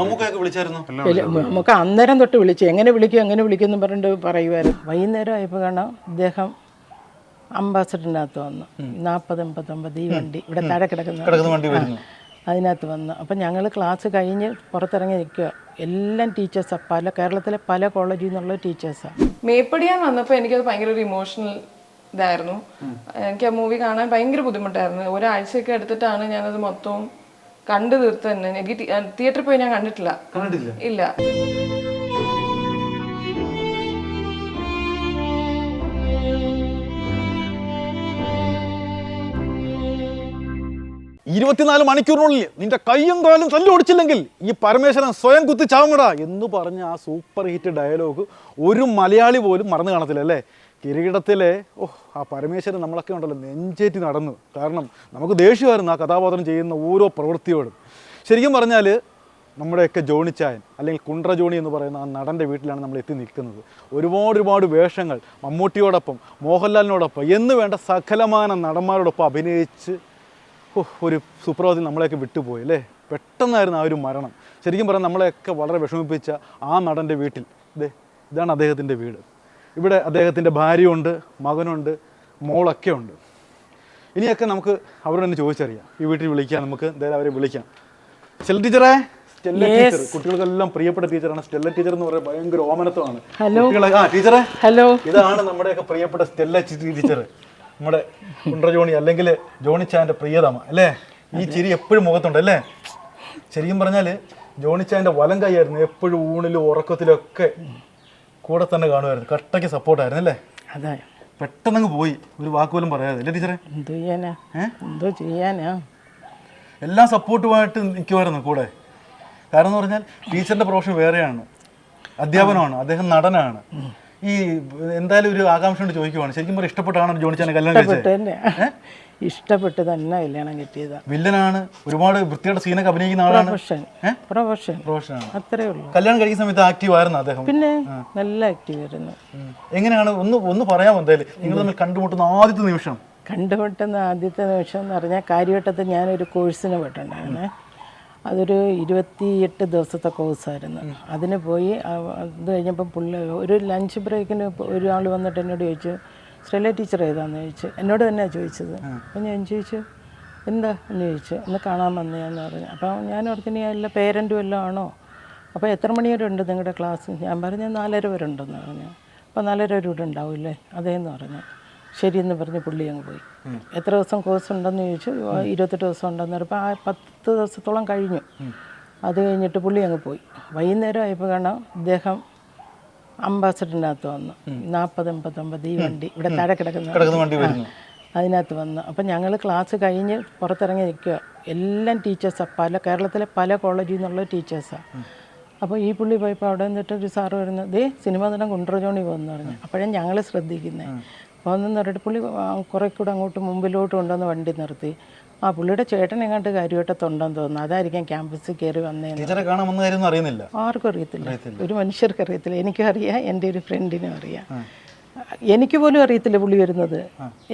മമ്മൂക്കയൊക്കെ വിളിച്ചായിരുന്നു? വിളി- നമുക്ക് അന്നേരം തൊട്ട് വിളിച്ചു. എങ്ങനെ വിളിക്കും എങ്ങനെ വിളിക്കും എന്ന് പറഞ്ഞിട്ട് പറയുമായിരുന്നു വൈകുന്നേരം ആയപ്പോൾ കാണാം ഇദ്ദേഹം അംബാസഡറിനകത്ത് വന്നു. നാൽപ്പത് എൺപത്തൊമ്പത് ഈ വണ്ടി. ഇവിടെ താഴെ കിടക്കുന്ന കിടക്കുന്ന വണ്ടി അതിനകത്ത് വന്നു. അപ്പം ഞങ്ങൾ ക്ലാസ് കഴിഞ്ഞ് പുറത്തിറങ്ങി നിൽക്കുക എല്ലാം ടീച്ചേഴ്സാണ് പല കേരളത്തിലെ പല കോളേജിൽ നിന്നുള്ള ടീച്ചേഴ്സാണ് മേപ്പടിയാൻ വന്നപ്പോൾ എനിക്കത് ഭയങ്കര ഒരു ഇമോഷണൽ ഇതായിരുന്നു. എനിക്ക് ആ മൂവി കാണാൻ ഭയങ്കര ബുദ്ധിമുട്ടായിരുന്നു. ഒരാഴ്ചയൊക്കെ എടുത്തിട്ടാണ് ഞാനത് മൊത്തവും കണ്ടു തീർത്ത് തന്നെ. എനിക്ക് തിയേറ്ററിൽ പോയി ഞാൻ കണ്ടിട്ടില്ല. കണ്ടിട്ടില്ല. ഇല്ല. ഇരുപത്തിനാല് മണിക്കൂറിനുള്ളിൽ നിന്റെ കൈയും കാലും തല്ലു ഓടിച്ചില്ലെങ്കിൽ ഈ പരമേശ്വരൻ സ്വയം കുത്തി ചാവങ്ങടാ എന്ന് പറഞ്ഞ ആ സൂപ്പർ ഹിറ്റ് ഡയലോഗ് ഒരു മലയാളി പോലും മറന്നു കാണത്തില്ല അല്ലേ? കിരീടത്തിലെ ഓ ആ പരമേശ്വരൻ നമ്മളൊക്കെ ഉണ്ടല്ലോ നെഞ്ചേറ്റി നടന്നു. കാരണം നമുക്ക് ദേഷ്യമായിരുന്നു ആ കഥാപാത്രം ചെയ്യുന്ന ഓരോ പ്രവൃത്തിയോടും. ശരിക്കും പറഞ്ഞാൽ നമ്മുടെയൊക്കെ ജോണിച്ചായൻ അല്ലെങ്കിൽ കുണ്ട്ര ജോണി എന്ന് പറയുന്ന ആ നടന്റെ വീട്ടിലാണ് നമ്മൾ എത്തി നിൽക്കുന്നത്. ഒരുപാട് ഒരുപാട് വേഷങ്ങൾ മമ്മൂട്ടിയോടൊപ്പം മോഹൻലാലിനോടൊപ്പം എന്ന് വേണ്ട സകലമാന നടന്മാരോടൊപ്പം അഭിനയിച്ച് ഒരു സുപ്രഭാതത്തിൽ നമ്മളെയൊക്കെ വിട്ടുപോയി അല്ലേ? പെട്ടെന്നായിരുന്നു ആ ഒരു മരണം. ശരിക്കും പറഞ്ഞാൽ നമ്മളെയൊക്കെ വളരെ വിഷമിപ്പിച്ച ആ നടന്റെ വീട്ടിൽ ഇതേ ഇതാണ് അദ്ദേഹത്തിന്റെ വീട്. ഇവിടെ അദ്ദേഹത്തിന്റെ ഭാര്യയുണ്ട് മകനുണ്ട് മോളൊക്കെ ഉണ്ട്. ഇനിയൊക്കെ നമുക്ക് അവരോട് തന്നെ ചോദിച്ചറിയാം. ഈ വീട്ടിൽ വിളിക്കാം നമുക്ക് എന്തായാലും അവരെ വിളിക്കാം. സ്റ്റെല്ല ടീച്ചറേ സ്റ്റെല്ല ടീച്ചർ കുട്ടികൾക്കെല്ലാം പ്രിയപ്പെട്ട ടീച്ചറാണ് സ്റ്റെല്ല ടീച്ചർ എന്ന് പറയുന്നത് ഭയങ്കര ഓമനത്വമാണ്. കുട്ടികളെ ആ ടീച്ചറെ ഹലോ ഇതാണ് നമ്മുടെയൊക്കെ പ്രിയപ്പെട്ട സ്റ്റെല്ല ടീച്ചർ നമ്മുടെ കുണ്ട്ര ജോണി അല്ലെങ്കിൽ ജോണിച്ചാന്റെ പ്രിയതമ അല്ലേ? ഈ ചിരി എപ്പോഴും മുഖത്തുണ്ട് അല്ലേ? ശരിക്കും പറഞ്ഞാൽ ജോണിച്ചാന്റെ വലം കൈയായിരുന്നു. എപ്പോഴും ഊണിലും ഉറക്കത്തിലൊക്കെ കൂടെ തന്നെ കാണുമായിരുന്നു. കട്ടയ്ക്ക് സപ്പോർട്ടായിരുന്നു അല്ലേ? അതെ. പെട്ടെന്നങ്ങ് പോയി. ഒരു വാക്കുപോലും പറയാതെ. അല്ലേ ടീച്ചറെ? എന്തു ചെയ്യാനാ? എന്തോ ചെയ്യാനാ? എല്ലാ സപ്പോർട്ടുമായിട്ട് നിൽക്കുമായിരുന്നു കൂടെ. കാരണം എന്ന് പറഞ്ഞാൽ ടീച്ചറിന്റെ പ്രൊഫഷൻ വേറെയാണ്. അധ്യാപനമാണ്. അദ്ദേഹം നടനാണ്. ഈ എന്തായാലും ഒരു ആകാംക്ഷ കൊണ്ട് ചോദിക്കുവാണ്. ശരിക്കും പറഞ്ഞാൽ ഇഷ്ടപ്പെട്ടാണ് ജോണിച്ചാനെ കല്യാണം കഴിച്ചത്? ഇഷ്ടപ്പെട്ട് തന്നെ. കല്യാണം കിട്ടിയത്. വില്ലനാണ്. ഒരുപാട് വൃത്തിയുടെ സീനൊക്കെ അഭിനയിക്കുന്ന ആളാണ്. പ്രൊഫഷൻ? പ്രൊഫഷൻ. അത്രേ ഉള്ളൂ. കല്യാണം കഴിക്കുന്ന സമയത്ത് ആക്റ്റീവ് ആയിരുന്നു അദ്ദേഹം. പിന്നെ നല്ല ആക്റ്റീവ് ആയിരുന്നു. എങ്ങനെയാണ്? ഒന്ന് ഒന്ന് പറയാമോ എന്തായാലും? നിങ്ങൾ തമ്മിൽ കണ്ടുമുട്ടുന്ന ആദ്യത്തെ നിമിഷം. കണ്ടുമുട്ടുന്ന ആദ്യത്തെ നിമിഷം എന്ന് പറഞ്ഞാൽ കാര്യവട്ടത്ത് ഞാനൊരു കോഴ്സിന് പോയിട്ടുണ്ടായിരുന്നേ. അതൊരു ഇരുപത്തിയെട്ട് ദിവസത്തെ കോഴ്സായിരുന്നു. അതിന് പോയി അത് കഴിഞ്ഞപ്പം പുള്ളി ഒരു ലഞ്ച് ബ്രേക്കിന് ഒരാൾ വന്നിട്ട് എന്നോട് ചോദിച്ചു ശ്രീല ടീച്ചർ ഏതാന്ന്? ചോദിച്ചു. എന്നോട് തന്നെയാണ് ചോദിച്ചത്. അപ്പം ഞാൻ ചോദിച്ചു എന്താ? എന്ന് ചോദിച്ചു. ഒന്ന് കാണാൻ വന്നതെന്ന് പറഞ്ഞു. അപ്പം ഞാൻ ഓർത്തിന് എല്ലാ പേരന്റും എല്ലാം ആണോ? അപ്പോൾ എത്ര മണി വരെ ഉണ്ട് നിങ്ങളുടെ ക്ലാസ്? ഞാൻ പറഞ്ഞു നാലര വരെ ഉണ്ടെന്ന് പറഞ്ഞു. അപ്പോൾ നാലര വരെ ഇവിടെ ഉണ്ടാവില്ലേ? അതേന്ന് പറഞ്ഞു. ശരിയെന്ന് പറഞ്ഞ് പുള്ളി അങ്ങ് പോയി. എത്ര ദിവസം കോഴ്സ് ഉണ്ടെന്ന് ചോദിച്ചു "ആ, ഇരുപത്തെട്ട് ദിവസം ഉണ്ടെന്ന് പറഞ്ഞപ്പോൾ ആ പത്ത് ദിവസത്തോളം കഴിഞ്ഞു. അത് കഴിഞ്ഞിട്ട് പുള്ളി അങ്ങ് പോയി. വൈകുന്നേരം ആയപ്പോൾ കാണാം ഇദ്ദേഹം അംബാസഡറിനകത്ത് വന്നു. നാൽപ്പത് എൺപത്തൊമ്പത് ഈ വണ്ടി. ഇവിടെ താഴെ കിടക്കുന്ന അതിനകത്ത് വന്നു. അപ്പം ഞങ്ങൾ ക്ലാസ് കഴിഞ്ഞ് പുറത്തിറങ്ങി നിൽക്കുക എല്ലാം ടീച്ചേഴ്സാണ് പല കേരളത്തിലെ പല കോളേജിൽ നിന്നുള്ള ടീച്ചേഴ്സാണ് അപ്പോൾ ഈ പുള്ളി പോയപ്പോൾ അവിടെ നിന്നിട്ട് ഒരു സാറ് വരുന്നത് ദേ സിനിമ നടൻ കുണ്ട്രജോണി പോകുന്നു പറഞ്ഞു. അപ്പോഴേ ഞങ്ങൾ ശ്രദ്ധിക്കുന്നത് ഒന്നെന്ന് പറഞ്ഞിട്ട് പുള്ളി കുറേ കൂടെ അങ്ങോട്ട് മുമ്പിലോട്ട് കൊണ്ടുവന്ന് വണ്ടി നിർത്തി. ആ പുള്ളിയുടെ ചേട്ടൻ എങ്ങാണ്ട് കാര്യവട്ടത്തുണ്ടെന്ന് തോന്നുന്നു. അതായിരിക്കാം ക്യാമ്പസിൽ കയറി ടീച്ചറെ വന്ന അറിയുന്നില്ല? ആർക്കും അറിയത്തില്ല. ഒരു മനുഷ്യർക്ക് അറിയത്തില്ല. എനിക്കും അറിയാം എന്റെ ഒരു ഫ്രണ്ടിനും അറിയാം. എനിക്ക് പോലും അറിയത്തില്ല പുള്ളി വരുന്നത്.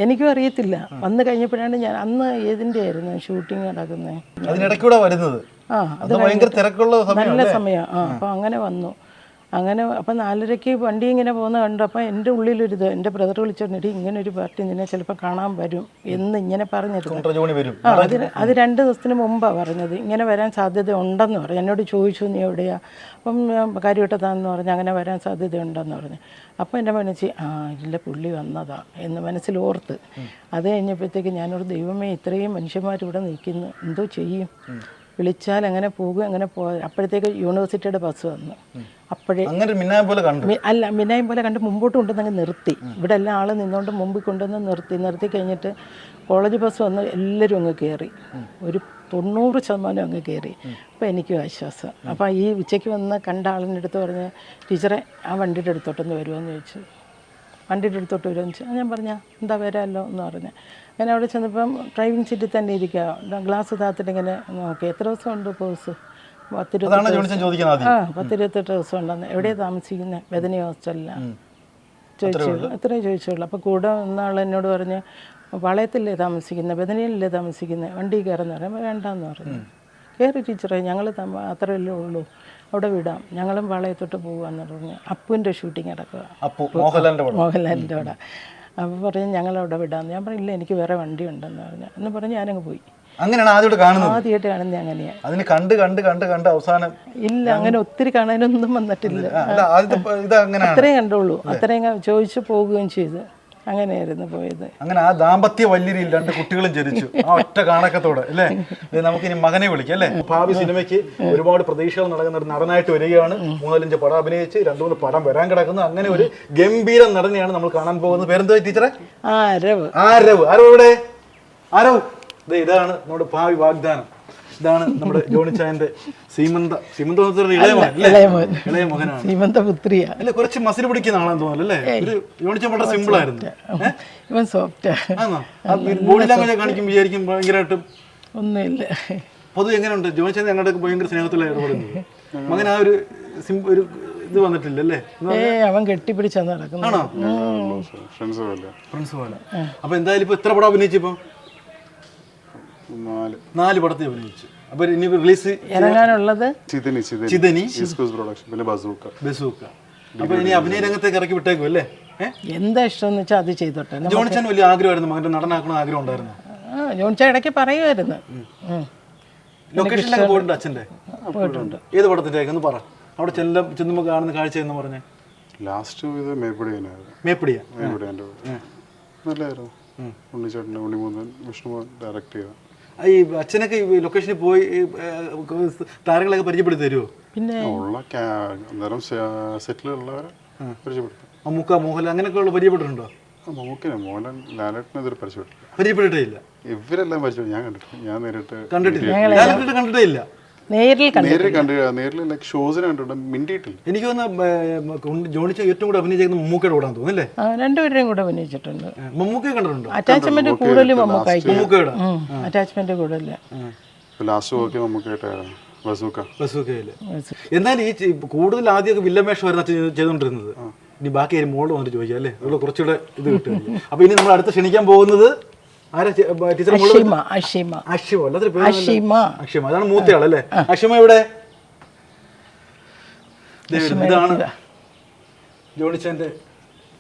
എനിക്കും അറിയത്തില്ല. വന്നു കഴിഞ്ഞപ്പോഴാണ് ഞാൻ അന്ന് ഏതിന്റെ ആയിരുന്നു ഷൂട്ടിങ് നടക്കുന്നത്? അതിനിടയ്ക്കൂടെ വരുന്നത്. ആ അത് ഭയങ്കര തിരക്കുള്ള നല്ല സമയം. ആ അപ്പോൾ അങ്ങനെ വന്നു. അങ്ങനെ അപ്പം നാലരയ്ക്ക് വണ്ടി ഇങ്ങനെ പോകുന്ന കണ്ടപ്പോൾ എന്റെ ഉള്ളിലൊരിത് എന്റെ ബ്രദർ വിളിച്ചോണ്ടിട്ട് ഇങ്ങനെ ഒരു പാർട്ടി നിന്നെ ചിലപ്പോൾ കാണാൻ വരും എന്ന് ഇങ്ങനെ പറഞ്ഞിരുന്നു. ആ അതിന് അത് രണ്ട് ദിവസത്തിന് മുമ്പാണ് പറഞ്ഞത്. ഇങ്ങനെ വരാൻ സാധ്യത ഉണ്ടെന്ന് പറഞ്ഞു. എന്നോട് ചോദിച്ചു നീ എവിടെയാ? അപ്പം ഞാൻ കാര്യവട്ടത്താന്ന് പറഞ്ഞു. അങ്ങനെ വരാൻ സാധ്യത ഉണ്ടെന്ന് പറഞ്ഞു. അപ്പോൾ എന്റെ മനസ്സിൽ ആ ഇല്ല പുള്ളി വന്നതാ എന്ന് മനസ്സിൽ ഓർത്ത് അത് കഴിഞ്ഞപ്പോഴത്തേക്ക് ഞാനൊരു ദൈവമേ ഇത്രയും മനുഷ്യന്മാരിവിടെ നിൽക്കുന്നു. എന്തോ ചെയ്യും. വിളിച്ചാൽ അങ്ങനെ പോകും അങ്ങനെ പോ അപ്പോഴത്തേക്ക് യൂണിവേഴ്സിറ്റിയുടെ ബസ് വന്നു. അപ്പോഴേ അങ്ങനെ ഒരു പോലെ കണ്ടു. അല്ല മിനായം പോലെ കണ്ട് മുമ്പോട്ട് കൊണ്ടുവന്ന് നിർത്തി. ഇവിടെ എല്ലാ ആൾ നിന്നുകൊണ്ട് മുമ്പിൽ കൊണ്ടുവന്ന് നിർത്തി നിർത്തി കഴിഞ്ഞിട്ട് കോളേജ് ബസ് വന്ന് എല്ലാവരും അങ്ങ് കയറി. ഒരു തൊണ്ണൂറ് ശതമാനം അങ്ങ് കയറി. അപ്പോൾ എനിക്കും ആശ്വാസം. അപ്പോൾ ഈ ഉച്ചയ്ക്ക് വന്ന് കണ്ട ആളിന്റെ അടുത്ത് പറഞ്ഞ് ടീച്ചറെ ആ വണ്ടിയുടെ അടുത്തോട്ടൊന്ന് വരുമോ? എന്ന് ചോദിച്ചു. വണ്ടിയുടെ അടുത്തോട്ട് വരുമെന്ന് വെച്ചാൽ ഞാൻ പറഞ്ഞ എന്താ വരാമല്ലോ എന്ന് പറഞ്ഞു. അങ്ങനെ അവിടെ ചെന്നപ്പം ഡ്രൈവിംഗ് സീറ്റിൽ തന്നെ ഇരിക്കുക ഗ്ലാസ് താത്തിട്ട് ഇങ്ങനെ നോക്കി. എത്ര ദിവസം ഉണ്ട് കോഴ്സ് പത്തിരുപത്തി അതാണ് ജോണിച്ചൻ ചോദിക്കുന്നത് ആദ്യം. ആ പത്തിരുപത്തെട്ട് ദിവസം ഉണ്ടെന്ന്. എവിടെയാണ് താമസിക്കുന്നത് ബദനി ഹോസ്റ്റലിലാണ് ചോദിച്ചു. അത്രേ ചോദിച്ചുള്ളൂ. അപ്പോൾ കൂടെ ഒന്നാൾ എന്നോട് പറഞ്ഞ് വളയത്തില്ലേ താമസിക്കുന്നത് ബദനിയിലല്ലേ താമസിക്കുന്നത് വണ്ടി കയറുന്ന പറയുമ്പോൾ വേണ്ടെന്ന് പറഞ്ഞു. കയറി ടീച്ചറേ ഞങ്ങൾ അത്രയല്ലേ ഉള്ളൂ. അവിടെ വിടാം. ഞങ്ങളും പാളയത്തോട്ട് പോകാമെന്ന് പറഞ്ഞു. അപ്പുവിന്റെ ഷൂട്ടിംഗ് നടക്കുക. അപ്പു മോഹൻലാലിന്റെ പടം. മോഹൻലാലിന്റെ അവിടെ അപ്പോൾ പറഞ്ഞു ഞങ്ങളവിടെ വിടാമെന്ന് ഞാൻ പറഞ്ഞു ഇല്ല എനിക്ക് വേറെ വണ്ടി ഉണ്ടെന്ന് പറഞ്ഞു. എന്ന് പറഞ്ഞ് ഞാനങ്ങ് പോയി. അങ്ങനെയാണ് ആദ്യമായിട്ട് കാണുന്നത്? ആദ്യമായിട്ട് കാണുന്നത് അങ്ങനെയാണ് അതിന് കണ്ട് കണ്ട് കണ്ട് കണ്ട് അവസാനം ഇല്ല അങ്ങനെ ഒത്തിരി കാണാനൊന്നും വന്നിട്ടില്ല. അത്രയും കണ്ടുള്ളൂ. അത്രയും ചോദിച്ചു പോവുകയും ചെയ്തു. അങ്ങനെയായിരുന്നു പോയത്. അങ്ങനെ ആ ദാമ്പത്യ വല്യരിയിൽ രണ്ട് കുട്ടികളും ജനിച്ചു. ആ ഒറ്റ കാണക്കത്തോടെ അല്ലേ? നമുക്ക് ഇനി മകനെ വിളിക്കാം അല്ലേ? ഭാവി സിനിമയ്ക്ക് ഒരുപാട് പ്രതീക്ഷകൾ നടക്കുന്ന ഒരു നടനായിട്ട് വരികയാണ്. മൂന്നാലഞ്ച് പടം അഭിനയിച്ച് രണ്ടു മൂന്ന് പടം വരാൻ കിടക്കുന്നു. അങ്ങനെ ഒരു ഗംഭീര നടനെയാണ് നമ്മൾ കാണാൻ പോകുന്നത്. പേരെന്തോ ടീച്ചറെ? ആരവ് ആരവ്. ആരവ് ഇവിടെ ആരവ്. ദേ ഇതാണ് നമ്മുടെ ഭാവി വാഗ്ദാനം. ഇതാണ് നമ്മുടെ ജോണിച്ചായന്റെ സീമന്ത സീമന്ത പറഞ്ഞാൽ ഇളയ. മകനാണ്. സീമന്ത പുത്രിയ അല്ലെ കുറച്ച് മസിൽ പിടിക്കുന്ന ആളാന്ന് തോന്നുന്നു അല്ലേ? ഒരു ജോണിച്ചാൻ വളരെ സിമ്പിൾ ആയിരുന്നു. ഇവൻ സോഫ്റ്റ് ആണോ? ബോഡി ലാംഗ്വേജ് കാണിക്കും വിചാരിക്കും ഭയങ്കരമായിട്ടും ഒന്നുമില്ല. പൊതുവെ എങ്ങനെയുണ്ട്? ജോണിച്ചാൻ ഞങ്ങളുടെ ഭയങ്കര സ്നേഹത്തിലായിരുന്നു ഇടപെടുന്നത് മകൻ ആ ഒരു സിം- ഒരു ഇത് വന്നിട്ടില്ല അല്ലേ? അവൻ കെട്ടിപ്പിടിച്ചാണ് നടക്കുന്നത് ആണോ? ഫ്രണ്ട്സ് പോലെ. അപ്പൊ എന്തായാലും ഇപ്പൊ എത്ര പടം അഭിനയിച്ചു ഇപ്പൊ? നാല്. നാല് പടത്തിൽ അഭിനയിച്ചു. അപ്പൊ ഇനി റിലീസ് ഇറങ്ങാനുള്ളത് ചിതനി ചിതനി. പ്രൊഡക്ഷൻ പിന്നെ ബസൂക്ക ബസൂക്ക അപ്പൊ ഇനി അഭിനയ രംഗത്തേക്ക് ഇറക്കി വിട്ടേക്കും അല്ലേ? എന്താ ഇഷ്ടം വെച്ചാൽ അത് ചെയ്തോട്ടെ. ജോണിച്ചാൻ വലിയ ആഗ്രഹമായിരുന്നു മകന്റെ നടനാക്കണം ആഗ്രഹം ഉണ്ടായിരുന്നു. ആ ഇടയ്ക്ക് പറയുമായിരുന്നു. ലൊക്കേഷനിലൊക്കെ പോയിട്ടുണ്ട് അച്ഛന്റെ പോയിട്ടുണ്ട്. ഏത് പടത്തിന്റെ ഒന്ന് പറ. അവിടെ ചെല്ല ചെന്നുമ്പോ കാണുന്ന കാഴ്ച എന്ന് പറഞ്ഞേ. ലാസ്റ്റ് ഇത് മേപ്പടിയനായിരുന്നു മേപ്പിടിയ? മേപ്പടിയാന്റെ നല്ലായിരുന്നു ഉണ്ണിച്ചേട്ടന്റെ ഉണ്ണിമൂന്നൻ വിഷ്ണുമോഹൻ ഡയറക്റ്റ് ചെയ്ത. ഈ അച്ഛനൊക്കെ ഈ ലൊക്കേഷനിൽ പോയി ഈ, താരങ്ങളൊക്കെ പരിചയപ്പെടുത്തി തരുമോ പിന്നെ ഉള്ള ക്യാ- അന്നേരം സെറ്റിലുള്ളവരെ പരിചയപ്പെടുത്തും. മമ്മൂക്ക മോഹൻലാൽ അങ്ങനെയൊക്കെ ഉള്ള പരിചയപ്പെട്ടിട്ടുണ്ടോ? ആ, മമ്മൂക്കിനെ മോഹൻലാൽ ലാലേട്ടനെ ഇതുവരെ പരിചയപ്പെട്ടില്ല പരിചയപ്പെട്ടിട്ടേ ഇല്ല ഇവരെല്ലാം പരിചയം ഞാൻ കണ്ടിട്ടില്ല. ഞാൻ നേരിട്ട് കണ്ടിട്ടില്ല. ഞാൻ കണ്ടിട്ടേ ഇല്ല. നേരിൽ കണ്ടു നേരിൽ കണ്ടു നേരിൽ ലൈക്ക് ഷോസിന് കണ്ടിട്ടുണ്ട്. മിണ്ടിയിട്ടില്ല. എനിക്ക് തോന്നുന്ന ജോണിച്ച ഏറ്റവും കൂടെ അഭിനയിച്ചേക്കുന്ന മമ്മൂക്കയുടെ കൂടെ തോന്നുന്നില്ലേ ആ രണ്ടുപേരെയും കൂടെ അഭിനയിച്ചിട്ടുണ്ട്. മമ്മൂക്കയെ കണ്ടിട്ടുണ്ടോ? അറ്റാച്ച്മെന്റ് മമ്മൂക്കയുടെ അറ്റാച്ച്മെന്റ് കൂടുതൽ ലാസ്റ്റ് എന്നാൽ ഈ കൂടുതൽ ആദ്യമൊക്കെ വില്ലമേഷമായിരുന്നു അച്ഛൻ ചെയ്തുകൊണ്ടിരുന്നത്. ഇനി ബാക്കി മോൾ വന്നിട്ട് ചോദിക്കാം അല്ലേ? അതുകൊണ്ട് കുറച്ചുകൂടെ ഇത് കിട്ടും അപ്പൊ ഇനി നമ്മൾ അടുത്ത് ക്ഷണിക്കാൻ പോകുന്നത് അഷിമ അഷിമ. അഷിമ അതാണ് മൂത്തയാളല്ലേ? ദേ വരുന്നു. ഇതാണ് ജോണിച്ചന്റെ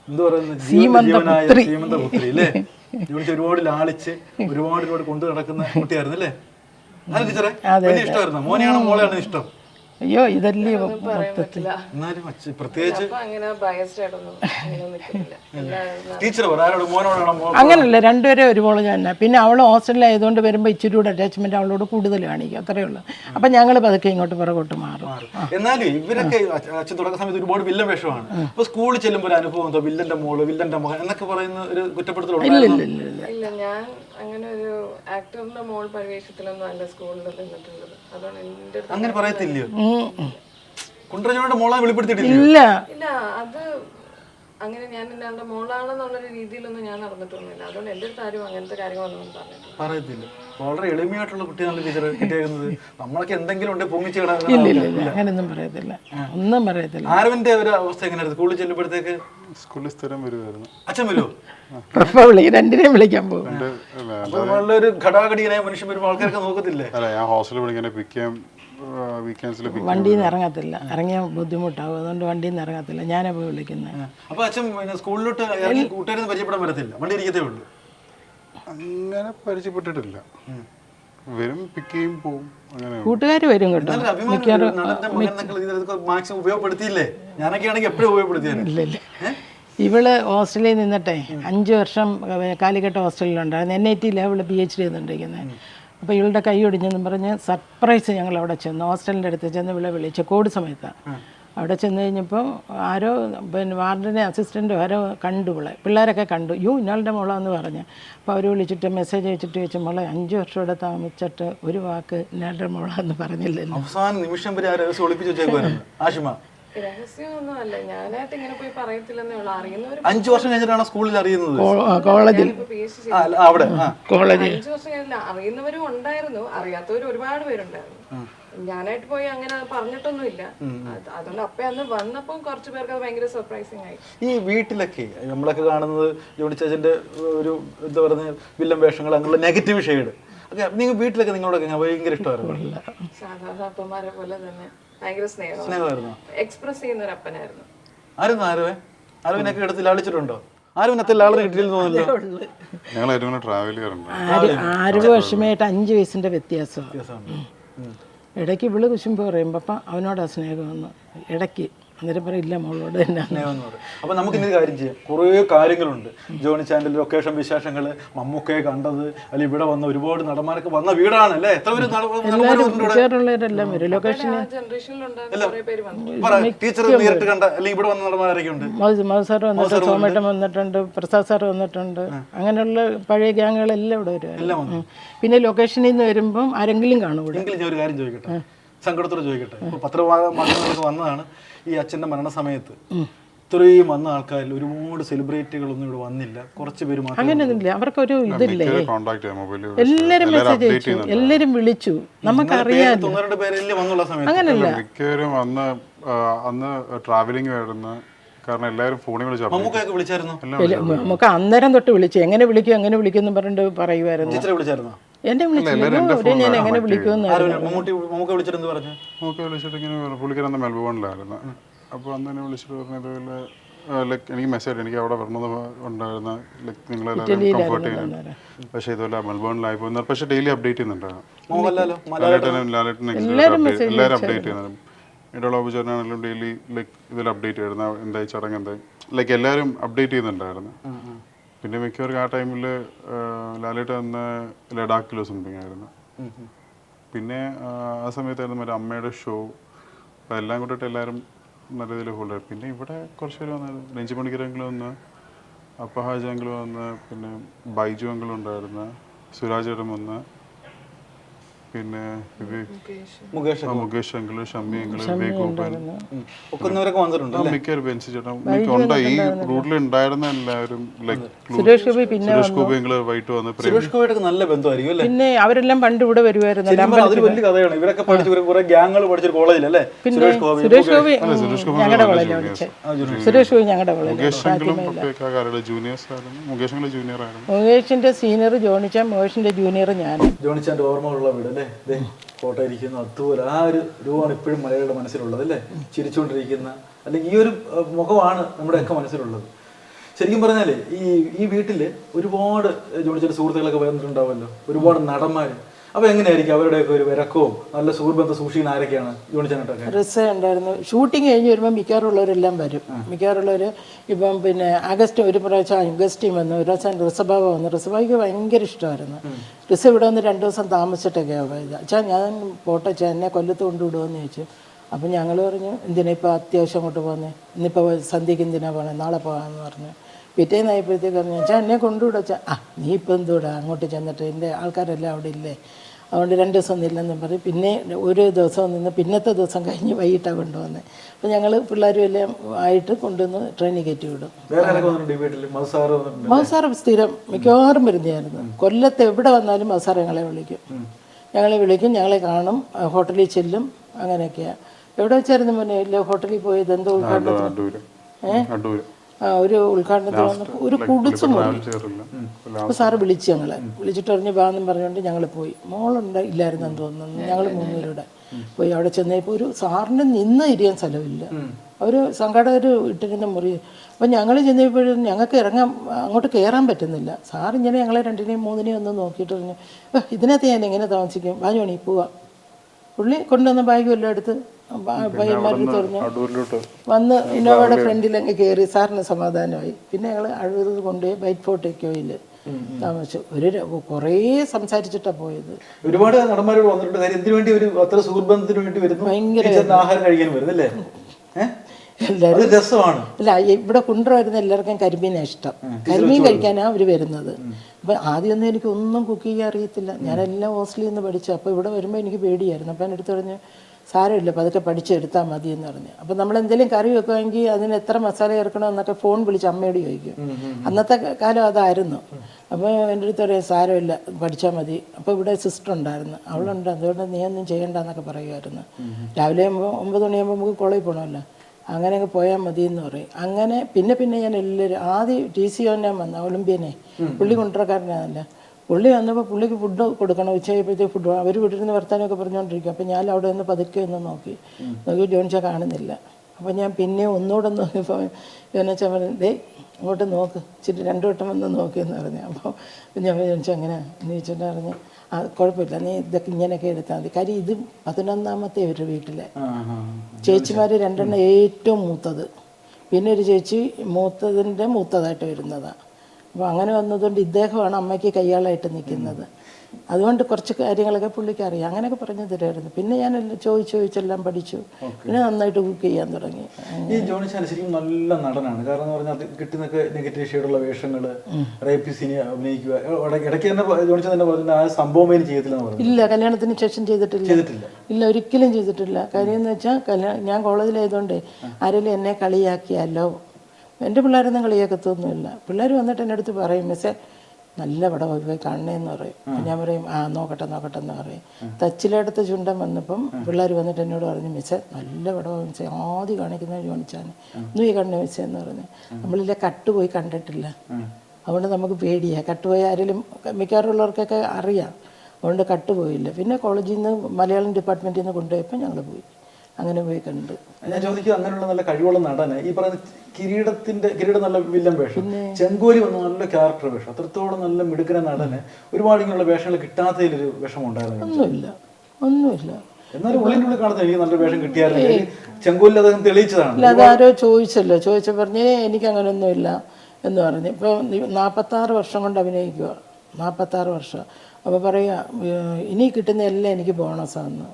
എന്താ പറയുന്നത്? അല്ലേ ജോണിച്ച ഒരുപാട് ലാളിച്ച് ഒരുപാട് ഒരുപാട് കൊണ്ടു നടക്കുന്ന കുട്ടിയായിരുന്നു അല്ലേ അല്ല ടീച്ചറെ വലിയ ഇഷ്ടമായിരുന്നു? മോനെയാണോ മോളെയാണോ ഇഷ്ടം? അയ്യോ ഇതല്ലേ മൊത്തത്തിൽ. അങ്ങനല്ല രണ്ടുപേരെ ഒരുപോലെ തന്നെ. പിന്നെ അവൾ ഹോസ്റ്റലിലായതുകൊണ്ട് വരുമ്പോൾ ഇച്ചിരി കൂടെ അറ്റാച്ച്മെന്റ് അവളോട് കൂടുതൽ കാണിക്കും അത്രേ ഉള്ളൂ. അപ്പൊ ഞങ്ങൾ പതുക്കെ ഇങ്ങോട്ട് പുറകോട്ട് മാറും. എന്നാലും ഇവരൊക്കെ അച്ഛൻ തുടക്ക സമയത്ത് ഒരുപാട് വില്ലൻ വേഷമാണ്. അപ്പൊ സ്കൂളിൽ ചെല്ലുമ്പോൾ ഒരു അനുഭവം എന്തോ? വില്ലന്റെ മോൾ വില്ലന്റെ മകൻ എന്നൊക്കെ പറയുന്ന ഒരു കുറ്റപ്പെടുത്തലുണ്ടായിരുന്നു ഇല്ല ഞാൻ അങ്ങനെ ഒരു ആക്ടറിന്റെ മോൾ പരിവേഷത്തിലൊന്നും അല്ല സ്കൂളിൽ നിന്നിട്ടുള്ളത്. അതുകൊണ്ട് അങ്ങനെ പറയത്തില്ലയോ? കുണ്ടറജോടെ മോളെ വെളിപ്പെടുത്തിയിട്ടില്ല? ഇല്ല. ഇല്ല അത് അങ്ങനെ ഞാൻ എന്റെ മോളാണെന്നുള്ള രീതിയിലൊന്നും ഞാൻ നടന്നിട്ടൊന്നുമില്ല. അതുകൊണ്ട് എന്റെ അടുത്ത് ആരും അങ്ങനത്തെ കാര്യങ്ങളൊന്നും പറഞ്ഞിട്ടില്ല. പറയത്തില്ല. വളരെ എളിമയായിട്ടുള്ള കുട്ടിയാണ് ടീച്ചർ കിട്ടിയേക്കുന്നത്. നമ്മളൊക്കെ എന്തെങ്കിലും ഉണ്ട് പൊങ്ങിച്ച് ഇല്ല ഇല്ല ഇല്ല. അങ്ങനെയൊന്നും പറയത്തില്ല. ഒന്നും പറയത്തില്ല. ആരവിന്റെ ഒരു അവസ്ഥ എങ്ങനെയായിരുന്നു? സ്കൂളിൽ ചെല്ലുമ്പോഴത്തേക്ക്? സ്കൂളിൽ സ്ഥിരം വരുമായിരുന്നു അച്ഛൻ വരുമോ പ്രഭ വിളി രണ്ടിനെയും വിളിക്കാൻ പോകും അപ്പൊ നല്ലൊരു ഘടാഘടിയനായ മനുഷ്യൻ വരുമ്പോൾ ആൾക്കാരൊക്കെ നോക്കത്തില്ലേ? അല്ല ഞാൻ ഹോസ്റ്റലിൽ പഠിക്കാൻ പിക്ക് ചെയ്യാൻ വീക്കെൻഡ്സിൽ വണ്ടിയിൽ നിന്ന് ഇറങ്ങത്തില്ല ഇറങ്ങിയാൽ ബുദ്ധിമുട്ടാവും. അതുകൊണ്ട് വണ്ടിയിൽ നിന്ന് ഇറങ്ങത്തില്ല ഞാനാ പോയി വിളിക്കുന്നത് അപ്പൊ അച്ഛൻ സ്കൂളിലോട്ട് ഇറങ്ങി കൂട്ടുകാരൊന്നും പരിചയപ്പെടാൻ വരത്തില്ല വണ്ടി ഇരിക്കത്തേ ഉള്ളൂ. അങ്ങനെ പരിചയപ്പെട്ടിട്ടില്ല. വരും പിക്ക് ചെയ്യും പോവും. അങ്ങനെ. കൂട്ടുകാർ വരും കേട്ടോ. മാക്സിമം ഉപയോഗപ്പെടുത്തിയില്ലേ? ഞാനൊക്കെ ആണെങ്കിൽ എപ്പോഴും ഉപയോഗപ്പെടുത്തിയില്ല ഇല്ല ഇല്ല. ഇവൾ ഹോസ്റ്റലിൽ നിന്നിട്ടെ അഞ്ച് വർഷം കാലിക്കട്ട കാലിക്കട്ട് ഹോസ്റ്റലിലുണ്ടായിരുന്നു. എൻ ഐ ടിയിലാണ് ഇവൾ പി എച്ച് ഡി ചെയ്തുകൊണ്ടിരിക്കുന്നത് അപ്പോൾ ഇവളുടെ കൈ ഒടിഞ്ഞെന്നും പറഞ്ഞ് സർപ്രൈസ് ഞങ്ങൾ അവിടെ ചെന്നു. ഹോസ്റ്റലിന്റെ അടുത്ത് ചെന്ന് ഇവിടെ വിളിച്ചു കോവിഡ് സമയത്താണ് അവിടെ ചെന്ന് കഴിഞ്ഞപ്പോൾ ആരോ പിന്നെ വാർഡിനെ അസിസ്റ്റന്റ് ആരോ കണ്ടു ഇവളെ. പിള്ളേരൊക്കെ കണ്ടു. യു ഇന്നാളുടെ മോളാന്ന് പറഞ്ഞ്. അപ്പോൾ അവർ വിളിച്ചിട്ട് മെസ്സേജ് അയച്ചിട്ട് ചോദിച്ചു മോളെ അഞ്ച് വർഷം ഇവിടെ താമസിച്ചിട്ട് ഒരു വാക്ക് ഇന്നാളുടെ മോളാന്ന് പറഞ്ഞില്ലല്ലോ. അവസാന നിമിഷം വരെ ആ രഹസ്യം ഒളിപ്പിച്ച് വെച്ചേക്കുമായിരുന്നു ആഷിമ ഞാനായിട്ട് ഇങ്ങനെ പോയി പറയത്തില്ലെന്നേ ഉള്ളൂ. അറിയുന്നവർ അഞ്ചു വർഷം കഴിഞ്ഞിട്ടാണ് സ്കൂളിൽ അറിയുന്നത്? കോളേജിൽ. ആ, അല്ല, അവിടെ. ആ. കോളേജിൽ. അഞ്ചു വർഷം കഴിഞ്ഞില്ല. അറിയുന്നവരും ഉണ്ടായിരുന്നു. അറിയാത്തവരും ഒരുപാട് പേരുണ്ടായിരുന്നു. ഞാനായിട്ട് പോയി അങ്ങനെ പറഞ്ഞിട്ടൊന്നുമില്ല. അത് അതുകൊണ്ട് അപ്പൊ അന്ന് വന്നപ്പോൾ കുറച്ചു പേർക്ക് അത് ഭയങ്കര സർപ്രൈസിങ് ആയി. ഈ വീട്ടിലൊക്കെ നമ്മളൊക്കെ കാണുന്നത് ജോണി ചേച്ചന്റെ ഒരു എന്താ പറയുക വില്ലൻ വേഷങ്ങൾ അങ്ങനെയുള്ള നെഗറ്റീവ് ഷെയ്ഡ് ഓക്കെ നിങ്ങൾ വീട്ടിലൊക്കെ നിങ്ങളോടൊക്കെ എങ്ങനെ ഭയങ്കര ഇഷ്ടമായിരുന്നു. സാധാരണ അപ്പന്മാരെ പോലെ തന്നെ. ഭയങ്കര സ്നേഹം. സ്നേഹമായിരുന്നു? എക്സ്പ്രസ് ചെയ്യുന്ന ഒരു അപ്പനായിരുന്നു. ആരും ആരുവേ? ആരുവിനൊക്കെ എടുത്ത് ലാളിച്ചിട്ടുണ്ടോ? ആരുവിനത്തെ ലാളിന് കിട്ടിയില്ലെന്ന് തോന്നുന്നല്ലോ? ഞങ്ങൾ ഏറ്റവും ട്രാവൽ ചെയ്യാറുണ്ട്. ആറ് വർഷമായിട്ട് അഞ്ച് വയസ്സിന്റെ വ്യത്യാസമാണ്. ഇടയ്ക്ക് ഇവൾ കുശുമ്പ് പറയുമ്പോ അപ്പം അവനോടാ സ്നേഹമെന്ന് ഇടയ്ക്ക്. അന്നേരം പറയില്ല മോളോട് തന്നെ. സ്നേഹം എന്ന് പറയും. അപ്പൊ നമുക്ക് ഇന്നൊരു കാര്യം ചെയ്യാം. കുറേ കാര്യങ്ങളുണ്ട്. ജോണി ചാനൽ ലൊക്കേഷൻ വിശേഷങ്ങൾ മമ്മൂക്കയെ കണ്ടത് അല്ലെങ്കിൽ ഇവിടെ വന്ന ഒരുപാട് നടന്മാരൊക്കെ വന്ന വീടാണ് അല്ലേ? എത്ര പേര്? മിക്കവാറുള്ളവരെല്ലാം വരും. ലൊക്കേഷന് ആ ജനറേഷനിലുണ്ടായിരുന്ന കുറെ പേര് വന്നു. ടീച്ചർ നേരിട്ട് കണ്ട അല്ലെങ്കിൽ ഇവിടെ വന്ന നടന്മാരൊക്കെ ഉണ്ട്? മധു സാർ വന്നിട്ടുണ്ട് സോമേട്ടൻ വന്നിട്ടുണ്ട് പ്രസാദ് സാർ വന്നിട്ടുണ്ട്. അങ്ങനെയുള്ള പഴയ ഗ്യാങ്ങുകളെല്ലാം ഇവിടെ വരും. പിന്നെ ലൊക്കേഷനിൽ നിന്ന് വരുമ്പം ആരെങ്കിലും കാണും ഇവിടെ. എങ്കിലും ഞാൻ ഒരു കാര്യം ചോദിക്കട്ടെ? സങ്കടത്തോടെ ചോദിക്കട്ടെ? പത്രമാധ്യമങ്ങളൊക്കെ വന്നതാണ്. ഈ അച്ഛന്റെ മരണസമയത്ത് ഇത്രയും വന്ന ആൾക്കാരിൽ ഒരുപാട് സെലിബ്രിറ്റികളൊന്നും ഇവിടെ വന്നില്ല. കുറച്ച് പേര് മാത്രം അങ്ങനെയൊന്നുമില്ല അവർക്കൊരു ഇതില്ലേ? എല്ലാരും എല്ലാവരും മെസ്സേജ് അയച്ചു. എല്ലാരും വിളിച്ചു. നമുക്കറിയാം തൊണ്ണൂറ് പേരെല്ലാം വന്നുള്ള സമയത്ത്? അങ്ങനല്ല. മിക്കവരും അന്ന് അന്ന് ട്രാവലിംഗ് ആയിരുന്നു. കാരണം എല്ലാവരും ഫോണിൽ വിളിച്ചായിരുന്നു? നമുക്ക് അന്നേരം തൊട്ട് വിളിച്ചു. എങ്ങനെ വിളിക്കും എങ്ങനെ വിളിക്കും എന്ന് പറഞ്ഞിട്ട് പറയുമായിരുന്നു വിളിച്ചായിരുന്നോ? എന്നെ വിളിച്ചില്ല ഞാൻ എങ്ങനെ വിളിക്കുമെന്ന് മമ്മൂക്ക വിളിച്ചിട്ട് ഇങ്ങനെ അന്ന് മെൽബോണിലായിരുന്നു അപ്പോൾ അന്ന് എന്നെ വിളിച്ചിട്ട് പറഞ്ഞു ഇതുപോലെ ലൈക്ക് എനിക്ക് മെസ്സേജ് എനിക്ക് അവിടെ വരണമെന്ന് ഉണ്ടായിരുന്ന ലൈക്ക് നിങ്ങളെല്ലാവരും കംഫർട്ട് ചെയ്യണം പക്ഷേ ഇതുപോലെ മെൽബോണിലായി പക്ഷേ ഡെയിലി അപ്ഡേറ്റ് ചെയ്യുന്നുണ്ടായിരുന്നു ലാലേട്ടനും ലാലേട്ടനും എല്ലാവരും അപ്ഡേറ്റ് ചെയ്യുന്നുണ്ട്. ചെയ്യുന്നത് ഇടയുള്ള ഓബിചാരനാണെങ്കിലും ഡെയിലി ലൈക്ക് ഇതിൽ അപ്ഡേറ്റ് ചെയ്യുന്ന എന്തായി ചടങ്ങ് എന്തായി. ലൈക്ക് എല്ലാവരും അപ്ഡേറ്റ് ചെയ്യുന്നുണ്ടായിരുന്നു. പിന്നെ മിക്കവാറും ആ ടൈമിൽ ലാലേട്ട വന്ന ലഡാക്കിലോ സംതിങ് ആയിരുന്നു. പിന്നെ ആ, സമയത്തായിരുന്നു മറ്റേ അമ്മയുടെ ഷോ അപ്പോൾ എല്ലാം കൂട്ടിയിട്ട് എല്ലാവരും നല്ല രീതിയിൽ ഹോൾഡ് പിന്നെ ഇവിടെ കുറച്ച് പേര് വന്നത് രഞ്ജി മണിക്കരെങ്കിലും വന്ന് അപ്പഹാജ് അങ്കിൾ വന്ന് പിന്നെ ബൈജു അങ്കിൾ ഉണ്ടായിരുന്നു സുരാജ് ഏട്ടൻ വന്ന് പിന്നെ വിവേക് മുകേഷ്. മുകേഷ് അങ്കിൾ ഷമ്മി അങ്കിൾ വിവേക് ഗോപൻ ഒക്കുന്നവരൊക്കെ വന്നിട്ടുണ്ട് ആ, മിക്കവരും ബെൻസി ചേട്ടൻ. മിക്ക ഈ റൂട്ടിൽ ഉണ്ടായിരുന്ന എല്ലാവരും ലൈക് സുരേഷ് ഗോപി പിന്നെ സുരേഷ് ഗോപി അങ്കിൾ വൈകിട്ട് വന്ന് സുരേഷ് ഗോപിയുടെ നല്ല ബന്ധമായിരിക്കും അല്ലേ? പിന്നെ അവരെല്ലാം പണ്ട് ഇവിടെ വരുമായിരുന്നു അതൊരു വലിയ കഥയാണ്. ഇവരൊക്കെ പഠിച്ചു കുറെ ഗ്യാങ്ങുകൾ പഠിച്ചൊരു കോളേജിൽ അല്ലേ സുരേഷ് ഗോപി സുരേഷ് ഗോപി സുരേഷ് ഗോപി ഞങ്ങളുടെ കോളേജിലാണ് സുരേഷ് ഗോപി ഞങ്ങളുടെ കോളേജിൽ. ജൂനിയേഴ്സ് ആയിരുന്നു. മുകേഷ് ജൂനിയർ ആയിരുന്നു. മുകേഷിന്റെ സീനിയർ ജോണിച്ച മുകേഷിന്റെ ജൂനിയർ ഞാൻ ജോണിച്ചാന്റെ ഓർമ്മകളുള്ള വീട് അല്ലേ? ദേ ഫോട്ടോ ഇരിക്കുന്നു. അതുപോലെ ആ ഒരു രൂപമാണ് ഇപ്പോഴും മലയാളിയുടെ മനസ്സിലുള്ളത് അല്ലേ ചിരിച്ചുകൊണ്ടിരിക്കുന്ന അല്ലെങ്കിൽ ഈ ഒരു മുഖമാണ് നമ്മുടെയൊക്കെ മനസ്സിലുള്ളത്. ശരിക്കും പറഞ്ഞാലേ ഈ ഈ വീട്ടിൽ ഒരുപാട് ജോണിച്ചാന്റെ സുഹൃത്തുക്കളൊക്കെ വന്നിട്ടുണ്ടാവുമല്ലോ ഒരുപാട് നടന്മാർ അപ്പൊ എങ്ങനെയായിരിക്കും അവരുടെയൊക്കെ ഒരു വിരക്കവും നല്ല സുഹൃബന്ധം സൂക്ഷിക്കുന്ന ആരൊക്കെയാണ് ജോണിച്ചാനായിട്ടൊക്കെ റിസ ഉണ്ടായിരുന്നു. ഷൂട്ടിംഗ് കഴിഞ്ഞ് വരുമ്പോൾ മിക്കവാറുള്ളവരെല്ലാം വരും. മിക്കവാറുള്ളവർ ഇപ്പം പിന്നെ ആഗസ്റ്റ് ഒരു പ്രാവശ്യം അഗസ്റ്റിൻ വന്നു ഒരു പ്രാവശ്യം ഋസഭാവ വന്നു. ഋസഭായ്ക്ക് ഭയങ്കര ഇഷ്ടമായിരുന്നു. റിസ ഇവിടെ വന്ന് രണ്ട് ദിവസം താമസിച്ചിട്ടൊക്കെ പോയത്. അച്ഛാ ഞാൻ പോട്ടെ അച്ഛാ എന്നെ കൊല്ലത്ത് കൊണ്ടുവിടുമെന്ന് ചോദിച്ചു. അപ്പം ഞങ്ങൾ പറഞ്ഞു എന്തിനാ ഇപ്പോൾ അത്യാവശ്യം അങ്ങോട്ട് പോകുന്നത് ഇന്നിപ്പോൾ സന്ധ്യയ്ക്ക് എന്തിനാ പോകണേ നാളെ പോകാമെന്ന് പറഞ്ഞു. പിറ്റേന്നായപ്പോഴത്തേക്ക് പറഞ്ഞു അച്ഛാ എന്നെ കൊണ്ടുവിടും ആ നീ ഇപ്പം എന്തുവിടാ? അങ്ങോട്ട് ചെന്നിട്ട് എന്റെ ആൾക്കാരെല്ലാം അവിടെ ഇല്ലേ? അതുകൊണ്ട് രണ്ട് ദിവസം നില്ലെന്നും പറയും. പിന്നെ ഒരു ദിവസം നിന്ന് പിന്നത്തെ ദിവസം കഴിഞ്ഞ് വൈകിട്ടാണ് കൊണ്ടുവന്നത് അപ്പോൾ ഞങ്ങൾ പിള്ളേരും എല്ലാം ആയിട്ട് കൊണ്ടുവന്ന് ട്രെയിനിൽ കയറ്റി വിടും. വന്നിട്ടുണ്ട് സ്ഥിരം മിക്കവാറും വരുന്നതായിരുന്നു. കൊല്ലത്ത് എവിടെ വന്നാലും മസാറ ഞങ്ങളെ വിളിക്കും. ഞങ്ങളെ വിളിക്കും ഞങ്ങളെ കാണും ഹോട്ടലിൽ ചെല്ലും അങ്ങനെയൊക്കെയാണ് എവിടെ വെച്ചായിരുന്നു മുന്നേ ഇല്ല ഹോട്ടലിൽ പോയത് എന്തോ ഏഹ് ഒരു ഉദ്ഘാടനത്തിന് വന്നപ്പോൾ ഒരു കുടിച്ചു മുറി അപ്പോൾ സാറ് വിളിച്ചു ഞങ്ങളെ. വിളിച്ചിട്ട് പറഞ്ഞ് വാന്നും പറഞ്ഞുകൊണ്ട് ഞങ്ങൾ പോയി. മോളുണ്ട് ഇല്ലായിരുന്നെന്ന് തോന്നുന്നു. ഞങ്ങൾ മൂന്നുപേരുടെ പോയി. അവിടെ ചെന്നപ്പോൾ ഒരു സാറിന് നിന്ന് ഇരിയാൻ സ്ഥലമില്ല. അവർ സംഘാടകർ ഇട്ടിരുന്ന മുറി. അപ്പം ഞങ്ങൾ ചെന്നപ്പോഴും ഞങ്ങൾക്ക് ഇറങ്ങാൻ അങ്ങോട്ട് കയറാൻ പറ്റുന്നില്ല. സാർ ഇങ്ങനെ ഞങ്ങളെ രണ്ടിനെയും മൂന്നിനെയും ഒന്ന് നോക്കിയിട്ട് പറഞ്ഞു "ഏ, ഇതിനകത്ത് ഞാൻ എങ്ങനെ താമസിക്കും? വാജോണി പോവാ. പുള്ളി കൊണ്ടുവന്ന ബാഗും എല്ലാം എടുത്ത് തുറന്നു. വന്ന് ഇന്നോവയുടെ ഫ്രണ്ടിൽ അങ്ങ് കയറി സാറിന് സമാധാനമായി. പിന്നെ ഞങ്ങൾ അഴുത് കൊണ്ടുപോയി ബൈറ്റ് ഫോർട്ടേക്കോയിൽ താമസിച്ചു. ഒരു കുറേ സംസാരിച്ചിട്ടാണ് പോയത്. ഒരുപാട് നടന്മാരോട് വന്നിട്ടുണ്ട്. കാര്യം എന്തിനു വേണ്ടി ഒരു അത്ര സുഹൃബന്ധത്തിന് വേണ്ടി വരുന്നു? ഭയങ്കര ആഹാരം കഴിക്കാൻ വരുന്നല്ലേ എല്ലാവരും രസമാണ്. അല്ല ഇവിടെ കൊണ്ടുവരുന്ന വരുന്ന എല്ലാവർക്കും കരിമീനാണ് ഇഷ്ടം. കരിമീൻ കഴിക്കാനാണ് അവർ വരുന്നത്. അപ്പം ആദ്യമൊന്നും എനിക്ക് ഒന്നും കുക്ക് ചെയ്യാൻ അറിയത്തില്ല. ഞാനെല്ലാം ഹോസ്റ്റലിൽ നിന്ന് പഠിച്ചു. അപ്പോൾ ഇവിടെ വരുമ്പോൾ എനിക്ക് പേടിയായിരുന്നു. അപ്പം എന്റെ അടുത്ത് പറഞ്ഞ് സാരമില്ല പതുക്കെ പഠിച്ചെടുത്താൽ മതി എന്ന് പറഞ്ഞു. അപ്പോൾ നമ്മൾ എന്തെങ്കിലും കറി വെക്കുമെങ്കിൽ അതിന് എത്ര മസാല ചേർക്കണം എന്നൊക്കെ ഫോൺ വിളിച്ച് അമ്മയോട് ചോദിക്കും. അന്നത്തെ കാലം അതായിരുന്നു. അപ്പോൾ എന്റെ അടുത്ത് പറയാം സാരമില്ല പഠിച്ചാൽ മതി. അപ്പോൾ ഇവിടെ സിസ്റ്റർ ഉണ്ടായിരുന്നു. അവളുണ്ട്. അതുകൊണ്ട് നീ ഒന്നും ചെയ്യണ്ട എന്നൊക്കെ പറയുമായിരുന്നു രാവിലെ ആകുമ്പോൾ ഒമ്പത് മണിയാകുമ്പോൾ നമുക്ക് കോളേജിൽ പോകണമല്ലോ അങ്ങനെ അങ്ങ് പോയാൽ മതി എന്ന് പറയും. അങ്ങനെ പിന്നെ പിന്നെ ഞാൻ എല്ലാവരും ആദ്യം ടി സി ഞാൻ വന്ന ഒളിമ്പ്യനെ. പുള്ളി കൊണ്ടുവരക്കാരനാണല്ല. പുള്ളി വന്നപ്പോൾ പുള്ളിക്ക് ഫുഡ് കൊടുക്കണം. ഉച്ചയായപ്പോഴത്തേക്ക് ഫുഡ് അവർ വീട്ടിലിരുന്ന് വർത്താനമൊക്കെ പറഞ്ഞുകൊണ്ടിരിക്കും അപ്പം ഞാൻ അവിടെ നിന്ന് പതുക്കെ ഒന്ന് നോക്കി. നോക്കി ജോണിച്ച കാണുന്നില്ല. അപ്പം ഞാൻ പിന്നെ ഒന്നുകൂടെ നോക്കിയപ്പോൾ ജോണിച്ച പറഞ്ഞു ദേ ഇങ്ങോട്ട് നോക്ക്. ഇച്ചിരി രണ്ടു വട്ടം വന്ന് നോക്കിയെന്ന് പറഞ്ഞു. അപ്പോൾ ഞാൻ ജോണിച്ച അങ്ങനെ എന്ന് ചോദിച്ചിട്ട് പറഞ്ഞു ആ കുഴപ്പമില്ല നീ ഇതൊക്കെ ഇങ്ങനെയൊക്കെ എടുത്താൽ മതി. കാര്യം ഇത് പതിനൊന്നാമത്തെ ഒരു വീട്ടിലെ. ചേച്ചിമാർ രണ്ടെണ്ണം ഏറ്റവും മൂത്തത്. പിന്നെ ഒരു ചേച്ചി മൂത്തതിന്റെ മൂത്തതായിട്ട് വരുന്നതാണ് അപ്പോൾ അങ്ങനെ വന്നതുകൊണ്ട് ഇദ്ദേഹമാണ് അമ്മയ്ക്ക് കയ്യാളായിട്ട് നിൽക്കുന്നത്. അതുകൊണ്ട് കുറച്ച് കാര്യങ്ങളൊക്കെ പുള്ളിക്ക് അറിയാം. അങ്ങനെയൊക്കെ പറഞ്ഞു തരുമായിരുന്നു പിന്നെ ഞാൻ എല്ലാം ചോദിച്ച് ചോദിച്ചെല്ലാം പഠിച്ചു. പിന്നെ നന്നായിട്ട് കുക്ക് ചെയ്യാൻ തുടങ്ങി. ഈ ജോണി ശരിക്കും നല്ല നടനാണ്. കാരണം പറഞ്ഞാൽ കിട്ടുന്നൊക്കെ നെഗറ്റീവ് ഷെയ്ഡുള്ള വേഷങ്ങൾ റേപ്പിസിനെ അഭിനയിക്കുക ഇട- ഇടയ്ക്ക് തന്നെ ജോണി തന്നെ പറഞ്ഞു ആ സംഭവം ചെയ്തിട്ടില്ല ഇല്ല കല്യാണത്തിന് ശേഷം ചെയ്തിട്ടില്ല. ചെയ്തിട്ടില്ല. ഇല്ല ഒരിക്കലും ചെയ്തിട്ടില്ല. കാര്യം എന്ന് വെച്ചാൽ ഞാൻ കോളേജിലായതുകൊണ്ട് ആരെങ്കിലും എന്നെ കളിയാക്കിയാലോ? എന്റെ പിള്ളേരൊന്നും കളിയാക്കത്തൊന്നുമില്ല. പിള്ളേർ വന്നിട്ട് എന്റെ അടുത്ത് പറയും മിസ്സേ നല്ല പടം പോയി പോയി കാണണേന്ന് പറയും. ഞാൻ പറയും ആ നോക്കട്ടെ നോക്കട്ടെ എന്ന് പറയും. തച്ചിലെടുത്ത് ചുണ്ടൻ വന്നപ്പം പിള്ളേർ വന്നിട്ട് എന്നോട് പറഞ്ഞു മിസ്സേ നല്ല പടമാണ് മിസ്സേ ആദ്യം കാണിക്കുന്ന ജോണിച്ചാണ് നീ ഈ കണ്ണു മിസ്സേ എന്ന് പറഞ്ഞു. നമ്മളില്ലേ കട്ട് പോയി കണ്ടിട്ടില്ല. അതുകൊണ്ട് നമുക്ക് പേടിയാണ് കട്ടുപോയി ആരെങ്കിലും മിക്കവാറുള്ളവർക്കൊക്കെ അറിയാം. അതുകൊണ്ട് കട്ട് പോയില്ല. പിന്നെ കോളേജിൽ നിന്ന് മലയാളം ഡിപ്പാർട്ട്മെന്റിൽ നിന്ന് കൊണ്ടുപോയപ്പോൾ ഞങ്ങൾ പോയി. അങ്ങനെ പോയി കണ്ട് ഞാൻ ചോദിക്കുക അങ്ങനെയുള്ള നല്ല കഴിവുള്ള നടന് ഈ പറയുന്ന കിരീടത്തിന്റെ കിരീടം നല്ല വില്ലൻ വേഷം ചെങ്കോലി വന്ന നല്ല ക്യാരക്ടർ വേഷം അത്രത്തോളം നല്ല മിടുക്കന നടന് ഒരുപാട് ഇങ്ങനെയുള്ള വേഷങ്ങൾ കിട്ടാത്തതിലൊരു വിഷമം ഉണ്ടായിരുന്നു ഒന്നുമില്ല. ഒന്നുമില്ല. എന്നാലും ഉള്ളിന്റെ ഉള്ളിൽ കാണുന്നത് എനിക്ക് നല്ല വേഷം കിട്ടിയായിരുന്നു. ചെങ്കോലിൽ അദ്ദേഹം തെളിയിച്ചതാണ്. ഇല്ല അതാരോ ചോദിച്ചല്ലോ. ചോദിച്ച പറഞ്ഞേ എനിക്ക് അങ്ങനെയൊന്നുമില്ല എന്ന് പറഞ്ഞു. ഇപ്പോൾ നാൽപ്പത്താറ് വർഷം കൊണ്ട് അഭിനയിക്കുക നാൽപ്പത്താറ് വർഷം. അപ്പോൾ പറയുക ഇനി കിട്ടുന്ന എല്ലാം എനിക്ക് ബോണസാന്ന്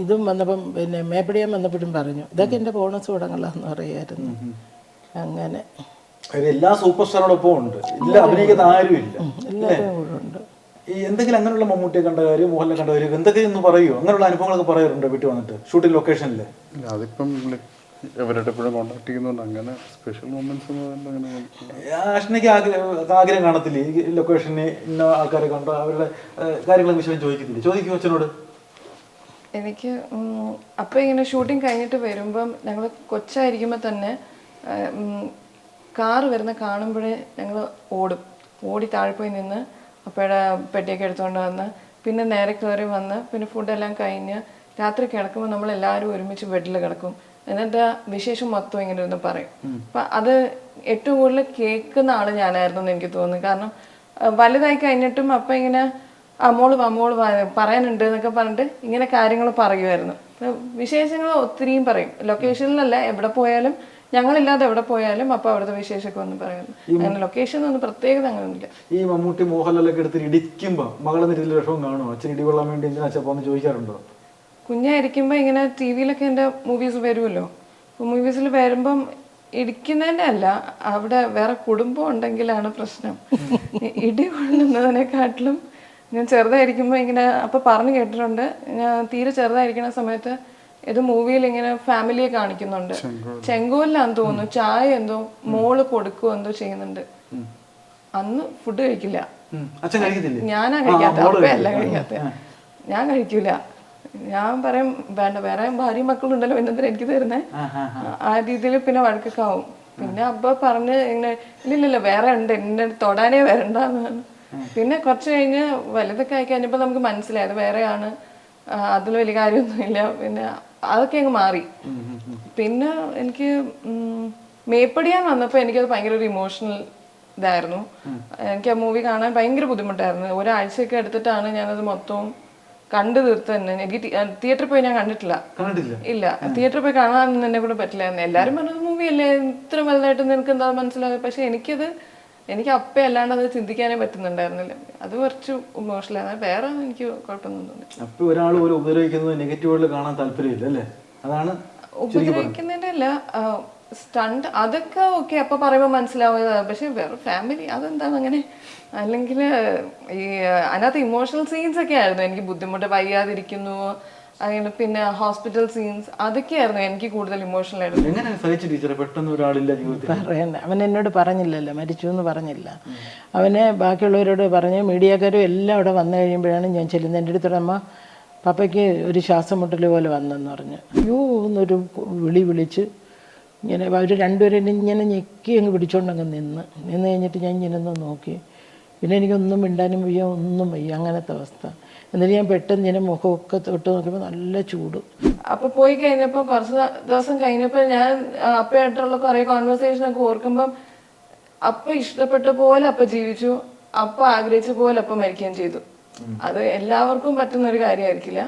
ഇതും വന്നപ്പം പിന്നെ മേപ്പടിയാൻ വന്നപ്പോഴും പറഞ്ഞു ഇതൊക്കെ എന്റെ ബോണസ് ഉടങ്ങളാന്ന് പറയായിരുന്നു. അങ്ങനെ. എല്ലാ സൂപ്പർ സ്റ്റാറോടൊപ്പം ഉണ്ട്. ഇല്ല അഭിനയിക്കുന്ന ആരും ഇല്ല എല്ലാവരും കൂടെ ഉണ്ട്. ഈ എന്തെങ്കിലും അങ്ങനെയുള്ള മമ്മൂട്ടിയെ കണ്ട കാര്യം മോഹൻലാൽ കണ്ട കാര്യം എന്തൊക്കെ ഒന്ന് പറയോ? അങ്ങനെയുള്ള അനുഭവങ്ങളൊക്കെ പറയാറുണ്ട് വീട്ടിൽ വന്നിട്ട്? ഷൂട്ടിംഗ് ലൊക്കേഷനിൽ അതിപ്പം ഇവരുടെ എപ്പോഴും കോണ്ടാക്ട് ചെയ്യുന്നതുകൊണ്ട് അങ്ങനെ സ്പെഷ്യൽ മൊമെന്റ്സ് ഒന്നും അങ്ങനെ വന്നിട്ടില്ല. ആഷ്നയ്ക്ക് ആഗ്രഹം കാണത്തില്ലേ? ഈ ലൊക്കേഷന് ഇന്ന ആൾക്കാരെ കണ്ടോ? അവരുടെ കാര്യങ്ങളെ കാര്യങ്ങളൊക്കെ വിഷയം ചോദിക്കത്തില്ലേ? ചോദിക്കും അച്ഛനോട്. എനിക്ക് അപ്പം ഇങ്ങനെ ഷൂട്ടിംഗ് കഴിഞ്ഞിട്ട് വരുമ്പം ഞങ്ങൾ കൊച്ചായിരിക്കുമ്പോൾ തന്നെ കാറ് വരുന്ന കാണുമ്പോഴേ ഞങ്ങൾ ഓടും. ഓടി താഴെ പോയി നിന്ന് അപ്പോഴെ പെട്ടിയൊക്കെ എടുത്തുകൊണ്ട് വന്ന് പിന്നെ നേരെ കയറി വന്ന് പിന്നെ ഫുഡെല്ലാം കഴിഞ്ഞ് രാത്രി കിടക്കുമ്പോൾ നമ്മൾ എല്ലാവരും ഒരുമിച്ച് ബെഡിൽ കിടക്കും. എന്നിട്ട് വിശേഷം മൊത്തം ഇങ്ങനെ ഇരുന്ന് പറയും. അപ്പം അത് ഏറ്റവും കൂടുതൽ കേൾക്കുന്ന ആൾ ഞാനായിരുന്നു എന്ന് എനിക്ക് തോന്നുന്നു. കാരണം വലുതായി കഴിഞ്ഞിട്ടും അപ്പം ഇങ്ങനെ ആ മോൾ വാ മോൾ വാ പറയാനുണ്ട് എന്നൊക്കെ പറഞ്ഞിട്ട് ഇങ്ങനെ കാര്യങ്ങൾ പറയുമായിരുന്നു വിശേഷങ്ങൾ ഒത്തിരിയും പറയും. ലൊക്കേഷനിലല്ല എവിടെ പോയാലും ഞങ്ങളില്ലാതെ എവിടെ പോയാലും അപ്പൊ അവിടുത്തെ വിശേഷമൊക്കെ ഒന്ന് പറയുന്നു. അങ്ങനെ ലൊക്കേഷൻ ഒന്നും പ്രത്യേകത അങ്ങനെയൊന്നുമില്ല ഈ മമ്മൂട്ടി മോഹൻലാലൊക്കെ എടുത്ത് ഇടിക്കുമ്പോ മകളെന്ന രീതിയിൽ വിഷമം കാണുമോ അച്ഛൻ ഇടികൊള്ളാൻ വേണ്ടി എന്തിനാ അച്ഛൻ ചോദിക്കാറുണ്ടോ? കുഞ്ഞായിരിക്കുമ്പോ ഇങ്ങനെ ടി വിയിലൊക്കെ എന്റെ മൂവീസ് വരുമല്ലോ മൂവീസിൽ വരുമ്പം ഇടിക്കുന്നതിന്റെ അല്ല അവിടെ വേറെ കുടുംബം ഉണ്ടെങ്കിലാണ് പ്രശ്നം. ഇടി കൊള്ളുന്നതിനെക്കാട്ടിലും ഞാൻ ചെറുതായിരിക്കുമ്പോൾ ഇങ്ങനെ അപ്പോൾ പറഞ്ഞു കേട്ടിട്ടുണ്ട്. ഞാൻ തീരെ ചെറുതായിരിക്കുന്ന സമയത്ത് ഇത് മൂവിയിൽ ഇങ്ങനെ ഫാമിലിയെ കാണിക്കുന്നുണ്ട്. ചെങ്കോലിലാന്ന് തോന്നുന്നു. ചായ എന്തോ മോൾ കൊടുക്കുകയോ എന്തോ ചെയ്യുന്നുണ്ട്. അന്ന് ഫുഡ് കഴിക്കില്ല. ഞാനാ കഴിക്കാത്ത. അപ്പയല്ല കഴിക്കാത്ത. ഞാൻ കഴിക്കൂല. ഞാൻ പറയും വേണ്ട വേറെ ഭാര്യ മക്കളുണ്ടല്ലോ എന്നെ എനിക്ക് തരുന്നേ? ആ രീതിയിൽ പിന്നെ വഴക്കൊക്കെ ആവും. പിന്നെ അപ്പൊ പറഞ്ഞ് ഇങ്ങനെ ഇല്ലില്ല വേറെ ഉണ്ട്. എന്നെ തൊടാനേ വരണ്ടെന്ന് പറഞ്ഞു. പിന്നെ കുറച്ച് കഴിഞ്ഞ് വലുതൊക്കെ ആയി കഴിഞ്ഞപ്പോൾ നമുക്ക് മനസ്സിലായി അത് വേറെയാണ്. അതിൽ വലിയ കാര്യമൊന്നുമില്ല. പിന്നെ അതൊക്കെ അങ്ങ് മാറി. പിന്നെ എനിക്ക് മേപ്പടിയാൻ വന്നപ്പോൾ എനിക്കത് ഭയങ്കര ഒരു ഇമോഷണൽ ഇതായിരുന്നു. എനിക്ക് ആ മൂവി കാണാൻ ഭയങ്കര ബുദ്ധിമുട്ടായിരുന്നു. ഒരാഴ്ചയൊക്കെ എടുത്തിട്ടാണ് ഞാനത് മൊത്തവും കണ്ടു തീർത്ത് തന്നെ. എനിക്ക് തിയേറ്ററിൽ പോയി ഞാൻ കണ്ടിട്ടില്ല. ഇല്ല. തിയേറ്ററിൽ പോയി കാണാനൊന്നും എന്നെ കൂടെ പറ്റില്ലായിരുന്നു. എല്ലാവരും പറഞ്ഞത് മൂവി അല്ലേ? ഇത്ര വലുതായിട്ട് നിനക്ക് എന്താ മനസ്സിലായത്? പക്ഷെ എനിക്കത് എനിക്ക് അപ്പം അല്ലാണ്ട് അത് ചിന്തിക്കാനേ പറ്റുന്നുണ്ടായിരുന്നില്ല. അത് കുറച്ച് ഇമോഷണലാണ് വേറെ എനിക്ക് കുഴപ്പമൊന്നും തോന്നില്ല അപ്പൊ ഒരാൾ ഒരു ഉപദ്രവിക്കുന്നത് നെഗറ്റീവുകളിൽ കാണാൻ താല്പര്യമില്ല അല്ലേ? അതാണ് ഉപദ്രവിക്കുന്നതിന്റെ അല്ല സ്റ്റണ്ട് അതൊക്കെ ഓക്കെ അപ്പൊ പറയുമ്പോൾ മനസ്സിലാവുന്നതാണ് പക്ഷെ വേറെ ഫാമിലി അതെന്താണ് അങ്ങനെ? അല്ലെങ്കിൽ ഈ അതിനകത്ത് ഇമോഷണൽ സീൻസ് ഒക്കെ ആയിരുന്നു. എനിക്ക് ബുദ്ധിമുട്ട് വയ്യാതിരിക്കുന്നു. അങ്ങനെ പിന്നെ ഹോസ്പിറ്റൽ സീൻസ് അതൊക്കെയായിരുന്നു എനിക്ക് കൂടുതൽ ഇമോഷണൽ ആയിരുന്നു എങ്ങനെ സഹിച്ചു ടീച്ചറെ? പെട്ടെന്ന് ഒരാളില്ല ജീവിതത്തിൽ. പറയണ്ട. അവൻ എന്നോട് പറഞ്ഞില്ലല്ലോ. മരിച്ചു എന്ന് പറഞ്ഞില്ല. അവനെ ബാക്കിയുള്ളവരോട് പറഞ്ഞ് മീഡിയക്കാരും എല്ലാം അവിടെ വന്നു കഴിയുമ്പോഴാണ് ഞാൻ ചെല്ലുന്നത്. എന്റെ അടുത്തോടെ അമ്മ പപ്പയ്ക്ക് ഒരു ശ്വാസം മുട്ടൽ പോലെ വന്നെന്ന് പറഞ്ഞു. അയ്യോ എന്നൊരു വിളി വിളിച്ച് ഇങ്ങനെ അവർ രണ്ടുപേരും എന്നെ ഇങ്ങനെ ഞെക്കി അങ്ങ് പിടിച്ചോണ്ടങ്ങ് നിന്ന്. നിന്ന് കഴിഞ്ഞിട്ട് ഞാൻ ഇങ്ങനെ ഒന്ന് നോക്കി. പിന്നെ എനിക്കൊന്നും മിണ്ടാനും വയ്യ ഒന്നും വയ്യ. അങ്ങനത്തെ അവസ്ഥ. എന്നിട്ട് ഞാൻ പെട്ടെന്ന് ഇങ്ങനെ മുഖമൊക്കെ തൊട്ട് നോക്കിയപ്പോൾ നല്ല ചൂട്. അപ്പോൾ പോയി കഴിഞ്ഞപ്പോൾ കുറച്ച് ദിവസം കഴിഞ്ഞപ്പോൾ ഞാൻ അപ്പയായിട്ടുള്ള കുറെ കോൺവെർസേഷൻ ഒക്കെ ഓർക്കുമ്പം അപ്പ ഇഷ്ടപ്പെട്ട പോലെ അപ്പ ജീവിച്ചു അപ്പ ആഗ്രഹിച്ച പോലെ അപ്പ മരിക്കുകയും ചെയ്തു. അത് എല്ലാവർക്കും പറ്റുന്ന ഒരു കാര്യമായിരിക്കില്ല.